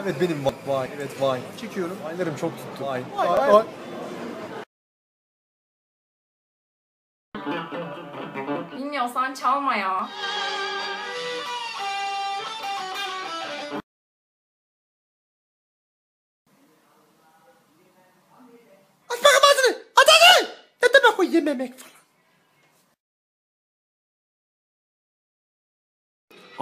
Evet benim vay. Evet vay. Çekiyorum. Vine'larım çok tuttu. Vay. Vay. Vay. Bilmiyorsan çalma ya. Aç bakalım ağzını. Aç ağzını. Ne demek o yememek falan.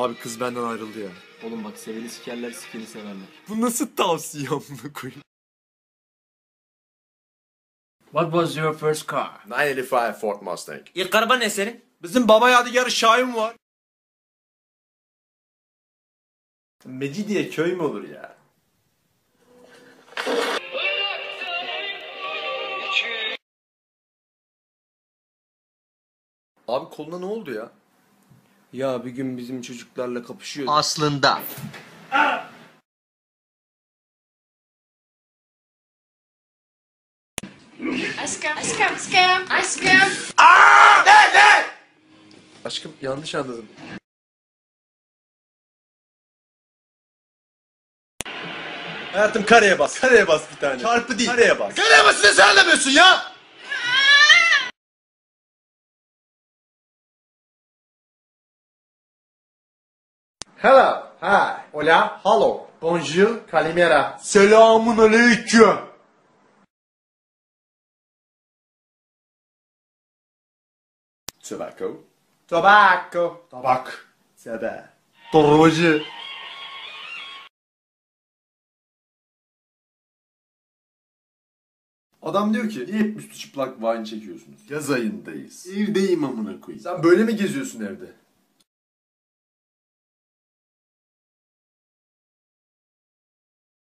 Abi kız benden ayrıldı ya. Oğlum bak seveli sikerler sikeni severler. Bu nasıl tavsiye amına koyayım? What was your first car? 985 Ford Mustang. İlk araba ne senin? Bizim baba yadigarı Şahin var. Mecidiye köy mü olur ya? Abi koluna ne oldu ya? Ya bir gün bizim çocuklarla kapışıyor. Aslında. Aşkım, aşkım, aşkım, aşkım. Aşkım yanlış anladım. Hayatım kareye bas. Kareye bas bir tane. Çarpı değil. Kareye bas. Kareye basını sen anlamıyorsun ya. Hello, hi, hola, hello, bonjour, kalimera. Selamun aleyküm. Tobacco. Tobacco. Tabak. Sebe. Torbacı. Adam diyor ki niye hep üstü çıplak wine çekiyorsunuz? Yaz ayındayız. Evdeyim amına koyayım. Sen böyle mi geziyorsun evde?